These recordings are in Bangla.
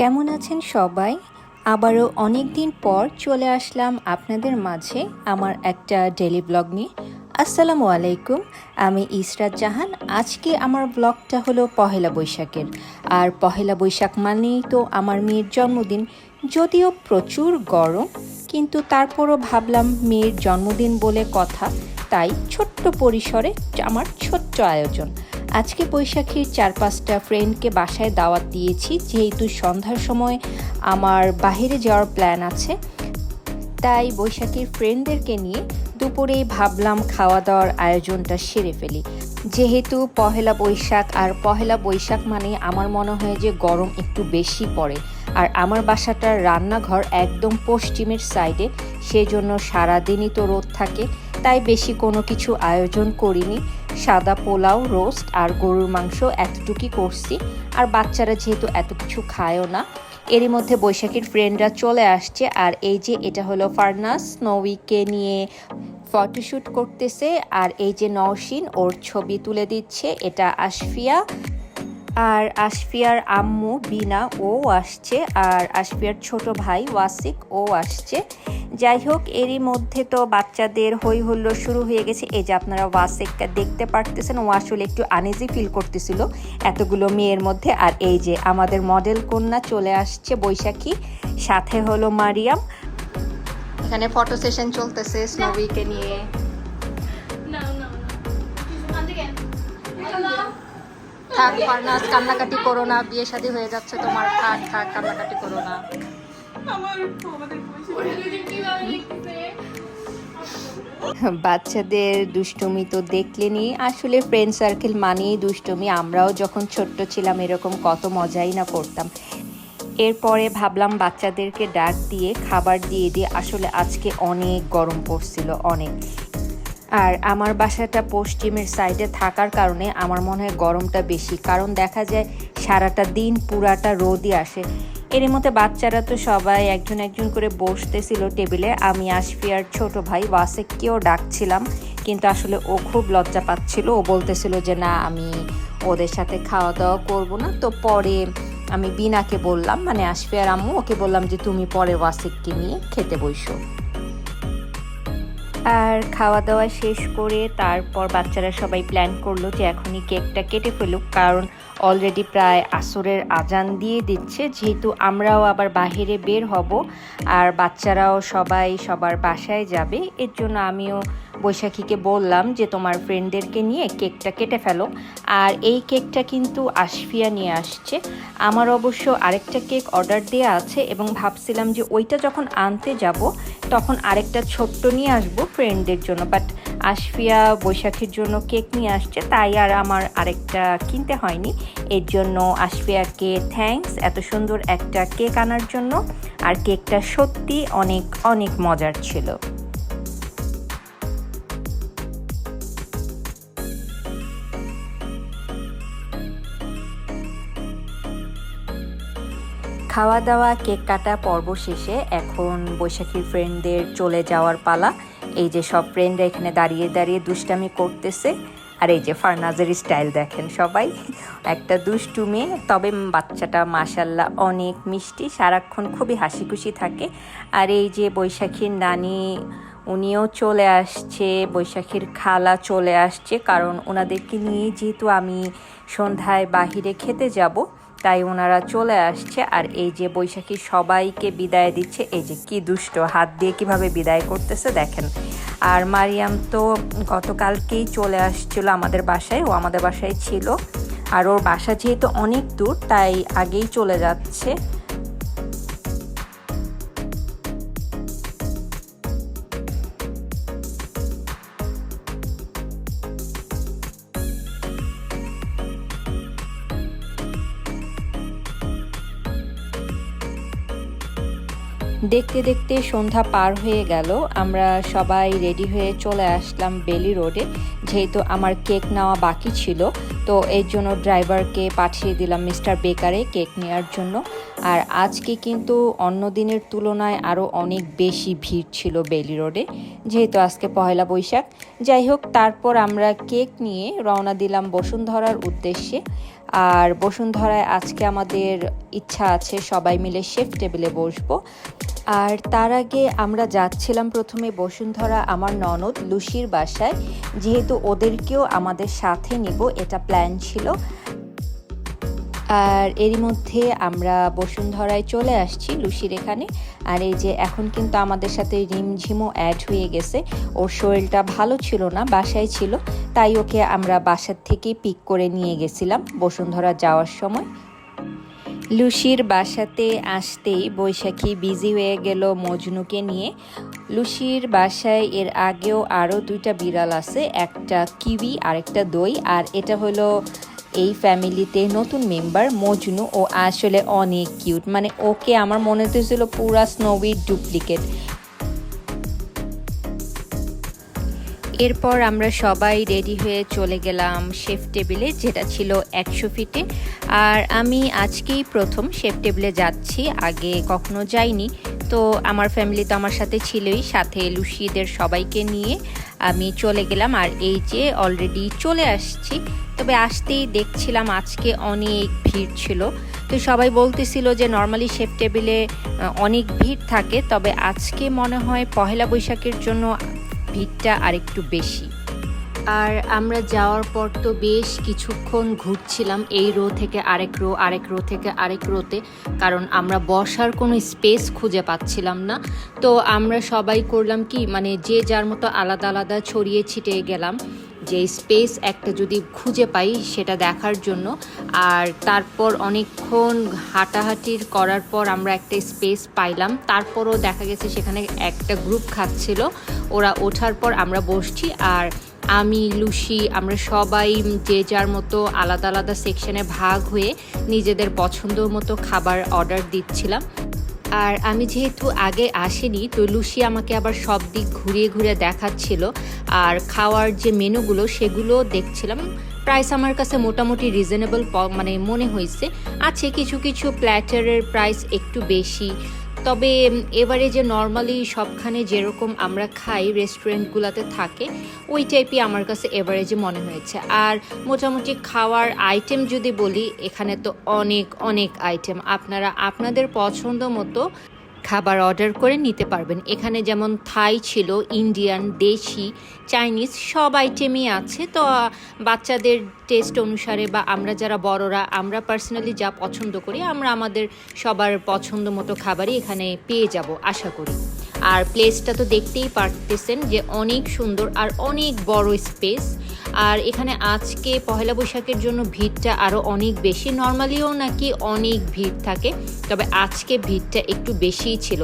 কেমন আছেন সবাই? আবারও অনেক দিন পর চলে আসলাম আপনাদের মাঝে আমার একটা ডেলি ব্লগ নিয়ে। আসসালামু আলাইকুম, আমি ইসরাত জাহান। আজকে আমার ব্লগটা হলো পহেলা বৈশাখের। আর পহেলা বৈশাখ মানেই তো আমার মেয়ের জন্মদিন। যদিও প্রচুর গরম, কিন্তু তারপরও ভাবলাম মেয়ের জন্মদিন বলে কথা, তাই ছোট্ট পরিসরে আমার ছোট্ট আয়োজন। আজকে বৈশাখীর চার পাঁচটা ফ্রেন্ডকে বাসায় দাওয়াত দিয়েছি। যেহেতু সন্ধ্যার সময় আমার বাইরে যাওয়ার প্ল্যান আছে, তাই বৈশাখীর ফ্রেন্ডদেরকে নিয়ে দুপুরেই ভাবলাম খাওয়া দাওয়ার আয়োজনটা সেরে ফেলি। যেহেতু পহেলা বৈশাখ, আর পহেলা বৈশাখ মানে আমার মনে হয় যে গরম একটু বেশি পড়ে। আর আমার বাসাটার রান্নাঘর একদম পশ্চিমের সাইডে সেজন্য সারাদিনই তো রোদ থাকে, তাই বেশি কোনো কিছু আয়োজন করিনি। সাদা পোলাও, রোস্ট আর গরুর মাংস এতটুকুই করছি। আর বাচ্চারা যেহেতু এত কিছু খায়ও না, এরই মধ্যে বৈশাখীর ফ্রেন্ডরা চলে আসছে। আর এই যে এটা হলো ফার্নাস নৌকে নিয়ে ফটোশ্যুট করতেছে। আর এই যে নওশিন, ওর ছবি তুলে দিচ্ছে। এটা আশফিয়া। আর আশফিয়ার আম্মু বিনা, ও আসছে। আর আশফিয়ার ছোট ভাই ওয়াসিক, ও আসছে। যাই হোক, এরই মধ্যে তো বাচ্চাদের হই হুল্লো শুরু হয়ে গেছে। এই যে আপনারা ওয়াসিকটা দেখতে পারতেছেন, ও আসলে একটু আনইজি ফিল করতেছিল এতগুলো মেয়ের মধ্যে। আর এই যে আমাদের মডেল কন্যা চলে আসছে বৈশাখী, সাথে হলো মারিয়াম। এখানে ফটো সেশন চলতেছে স্নোউইকে নিয়ে। থাক ফার্নাস কান্নাকাটি করো না, বিয়ে শাদী হয়ে যাচ্ছে তোমার থাক থাক কান্নাকাটি করো না। বাচ্চাদের দুষ্টুমি তো দেখলেনি, আসলে ফ্রেন্ড সার্কেল মানেই দুষ্টুমি। আমরাও যখন ছোট্ট ছিলাম এরকম কত মজাই না করতাম। এরপরে ভাবলাম বাচ্চাদেরকে ডাক দিয়ে, খাবার দিয়ে দিয়ে, আসলে আজকে অনেক গরম পড়ছিল, অনেক। আর আমার বাসাটা পশ্চিমের সাইডে থাকার কারণে আমার মনে হয় গরমটা বেশি। কারণ দেখা যায় সারাটা দিন পুরাটা রোদই আসে। এর মধ্যে বাচ্চারা তো সবাই একজন একজন করে বসতেছিল টেবিলে। আমি আশফিয়ার ছোট ভাই ওয়াসেককেও ডাকছিলাম, কিন্তু আসলে ও খুব লজ্জা পাচ্ছিল। ও বলতেছিল যে, না, আমি ওদের সাথে খাওয়া দাওয়া করব না। তো পরে আমি বিনাকে বললাম মানে আশফিয়ার আম্মু, ওকে বললাম যে, তুমি পরে ওয়াসেককে নিয়ে খেতে বইসো আর খাওয়া দাওয়া শেষ করে তারপর বাচ্চারা সবাই প্ল্যান করল যে এখনই কেকটা কেটে ফেলুক। কারণ অলরেডি প্রায় আসরের আজান দিয়ে দিচ্ছে। যেহেতু আমরাও আবার বাহিরে বের হব আর বাচ্চারাও সবাই সবার বাসায় যাবে, এর জন্য আমিও বৈশাখীকে বললাম যে, তোমার ফ্রেন্ডদেরকে নিয়ে কেকটা কেটে ফেলো। আর এই কেকটা কিন্তু আশফিয়া নিয়ে আসছে। আমার অবশ্য আরেকটা কেক অর্ডার দেওয়া আছে এবং ভাবছিলাম যে, ওইটা যখন আনতে যাব, তখন আরেকটা ছোট্ট নিয়ে আসব ফ্রেন্ডদের জন্য। বাট আশফিয়া বৈশাখীর জন্য কেক নিয়ে আসছে, তাই আর আমার আরেকটা কিনতে হয়নি। এর জন্য আশফিয়াকে থ্যাঙ্কস এত সুন্দর একটা কেক আনার জন্য। আর কেকটা সত্যি অনেক অনেক মজার ছিল। খাওয়া দাওয়া কেক কাটা পর্ব শেষে এখন বৈশাখীর ফ্রেন্ডদের চলে যাওয়ার পালা। এই যে সব ফ্রেন্ডরা এখানে দাঁড়িয়ে দাঁড়িয়ে দুষ্টামি করতেছে। আর এই যে ফারনাজের স্টাইল দেখেন সবাই। একটা দুষ্টু মেয়ে, তবে বাচ্চাটা মাসাল্লাহ অনেক মিষ্টি, সারাক্ষণ খুবই হাসি খুশি থাকে। আর এই যে বৈশাখীর নানি, উনিও চলে আসছে, বৈশাখীর খালা চলে আসছে, কারণ ওনাদেরকে নিয়ে যেহেতু আমি সন্ধ্যায় বাহিরে খেতে যাব তাই ওনারা চলে আসছে আর এই যে বৈশাখী সবাইকে বিদায় দিচ্ছে, এই যে কি দুষ্ট হাত দিয়ে কীভাবে বিদায় করতেছে দেখেন। আর মারিয়াম তো গতকালকেই চলে আসছিল আমাদের বাসায়, ও আমাদের বাসায় ছিল। আর ওর বাসা যেহেতু অনেক দূর, তাই আগেই চলে যাচ্ছে। দেখতে দেখতে সন্ধ্যা পার হয়ে গেল। আমরা সবাই রেডি হয়ে চলে আসলাম বেলি রোডে যেহেতু আমার কেক নেওয়া বাকি ছিল, তো এই জন্য ড্রাইভারকে পাঠিয়ে দিলাম মিস্টার বেকারে কেক নেওয়ার জন্য। আর আজকে কিন্তু অন্য দিনের তুলনায় আরও অনেক বেশি ভিড় ছিল বেলি রোডে যেহেতু আজকে পয়লা বৈশাখ। যাই হোক, তারপর আমরা কেক নিয়ে রওনা দিলাম বসুন্ধরার উদ্দেশ্যে। আর বসুন্ধরায় আজকে আমাদের ইচ্ছা আছে সবাই মিলে শেফ টেবিলে বসবো। আর তার আগে আমরা যাচ্ছিলাম প্রথমে বসুন্ধরা আমার ননদ লুসির বাসায়। যেহেতু ওদেরকেও আমাদের সাথে নিব, এটা প্ল্যান ছিল। আর এরই মধ্যে আমরা বসুন্ধরায় চলে আসছি লুসির এখানে। আর এই যে এখন কিন্তু আমাদের সাথে রিমঝিমও অ্যাড হয়ে গেছে। ওর শরীরটা ভালো ছিল না, বাসায় ছিল। তাই ওকে আমরা বাসার থেকে পিক করে নিয়ে গেছিলাম বসুন্ধরা যাওয়ার সময়। লুসির বাসাতে আসতেই বৈশাখী বিজি হয়ে গেল মজনুকে নিয়ে। লুসির বাসায় এর আগেও আরও দুইটা বিড়াল আছে, একটা কিউই আর একটা দই, আর এটা হলো এই ফ্যামিলিতে নতুন মেম্বার মজনু। ও আসলে অনেক কিউট মানে ওকে আমার মনে হতেছিল পুরা স্নোবির ডুপ্লিকেট। এরপর আমরা সবাই রেডি হয়ে চলে গেলাম শেফ টেবিলে, যেটা ছিল একশো ফিটে। আর আমি আজকেই প্রথম শেফ টেবিলে যাচ্ছি, আগে কখনো যাইনি। তো আমার ফ্যামিলি তো আমার সাথে ছিলই, সাথে লুসিদের সবাইকে নিয়ে আমি চলে গেলাম। আর এই যে অলরেডি চলে আসছি, তবে আসতেই দেখছিলাম আজকে অনেক ভিড় ছিল। তো সবাই বলতেছিল যে নর্মালি শেফ টেবিলে অনেক ভিড় থাকে, তবে আজকে মনে হয় পহেলা বৈশাখের জন্য ভিড়টা আরেকটু বেশি। আর আমরা যাওয়ার পর তো বেশ কিছুক্ষণ ঘুরছিলাম এই রো থেকে আরেক রো আরেক রো থেকে আরেক রোতে, কারণ আমরা বসার কোনো স্পেস খুঁজে পাচ্ছিলাম না। তো আমরা সবাই করলাম কি মানে যে যার মতো আলাদা আলাদা ছড়িয়ে ছিটিয়ে গেলাম। যে স্পেস একটা যদি খুঁজে পাই সেটা দেখার জন্য। আর তারপর অনেকক্ষণ হাঁটাহাঁটির করার পর আমরা একটা স্পেস পাইলাম। তারপরও দেখা গেছে সেখানে একটা গ্রুপ খাচ্ছিল। ওরা ওঠার পর আমরা বসছি আর আমি, লুসি, আমরা সবাই যে যার মতো আলাদা আলাদা সেকশনে ভাগ হয়ে নিজেদের পছন্দ মতো খাবার অর্ডার দিচ্ছিলাম। আর আমি যেহেতু আগে আসিনি, তো লুসি আমাকে আবার সব দিক ঘুরিয়ে ঘুরিয়ে দেখাচ্ছিল। আর খাওয়ার যে মেনুগুলো সেগুলো দেখছিলাম। প্রাইস আমার কাছে মোটামুটি রিজনেবল মানে মনে হয়েছে। আছে কিছু কিছু প্ল্যাটারের প্রাইস একটু বেশি। তবে এবারে যে নর্মালি সবখানে যেরকম আমরা খাই রেস্টুরেন্টগুলোতে থাকে, ওই টাইপই আমার কাছে এভারেজে মনে হয়েছে। আর মোটামুটি খাওয়ার আইটেম যদি বলি, এখানে তো অনেক অনেক আইটেম আপনারা, আপনাদের পছন্দ মতো খাবার অর্ডার করে নিতে পারবেন। এখানে যেমন থাই ছিল, ইন্ডিয়ান, দেশি, চাইনিজ সব আইটেমই আছে। তো বাচ্চাদের টেস্ট অনুসারে বা আমরা যারা বড়রা, আমরা পার্সোনালি যা পছন্দ করি, আমরা আমাদের সবার পছন্দ মতো খাবারই এখানে পেয়ে যাব, আশা করি। আর প্লেসটা তো দেখতেই পারতেছেন যে অনেক সুন্দর আর অনেক বড় স্পেস আর এখানে আজকে পহেলা বৈশাখের জন্য ভিড়টা আরও অনেক বেশি। নর্মালিও নাকি অনেক ভিড় থাকে, তবে আজকে ভিড়টা একটু বেশিই ছিল।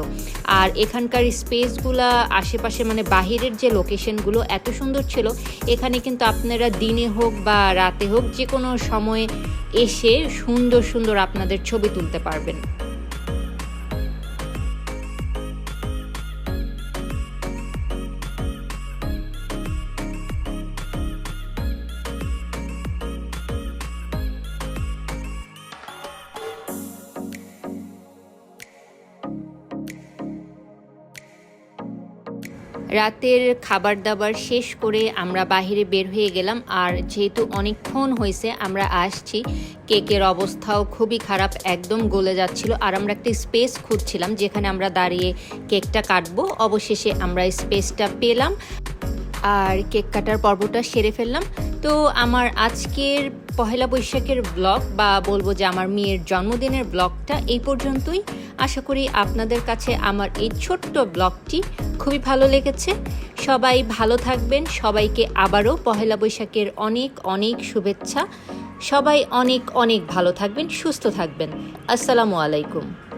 আর এখানকার স্পেসগুলা আশেপাশে মানে বাহিরের যে লোকেশনগুলো এত সুন্দর ছিল, এখানে কিন্তু আপনারা দিনে হোক বা রাতে হোক যে কোনো সময়ে এসে সুন্দর সুন্দর আপনাদের ছবি তুলতে পারবেন। রাতের খাবার দাবার শেষ করে আমরা বাহিরে বের হয়ে গেলাম। আর যেহেতু অনেকক্ষণ হয়েছে, আমরা আসছি। কেকের অবস্থাও খুবই খারাপ, একদম গলে যাচ্ছিল। আর আমরা একটা স্পেস খুঁজছিলাম, যেখানে আমরা দাঁড়িয়ে কেকটা কাটবো। অবশেষে আমরা স্পেসটা পেলাম। আর কেক কাটার পর্বটা সেরে ফেললাম। তো আমার আজকের পহেলা বৈশাখের ব্লগ বা বলব যে আমার মেয়ের জন্মদিনের ব্লগটা এই পর্যন্তই। আশা করি আপনাদের কাছে আমার এই ছোট্ট ব্লগটি খুবই ভালো লেগেছে। সবাই ভালো থাকবেন। সবাইকে আবারও পহেলা বৈশাখের অনেক অনেক শুভেচ্ছা। সবাই অনেক অনেক ভালো থাকবেন, সুস্থ থাকবেন। আসসালামু আলাইকুম।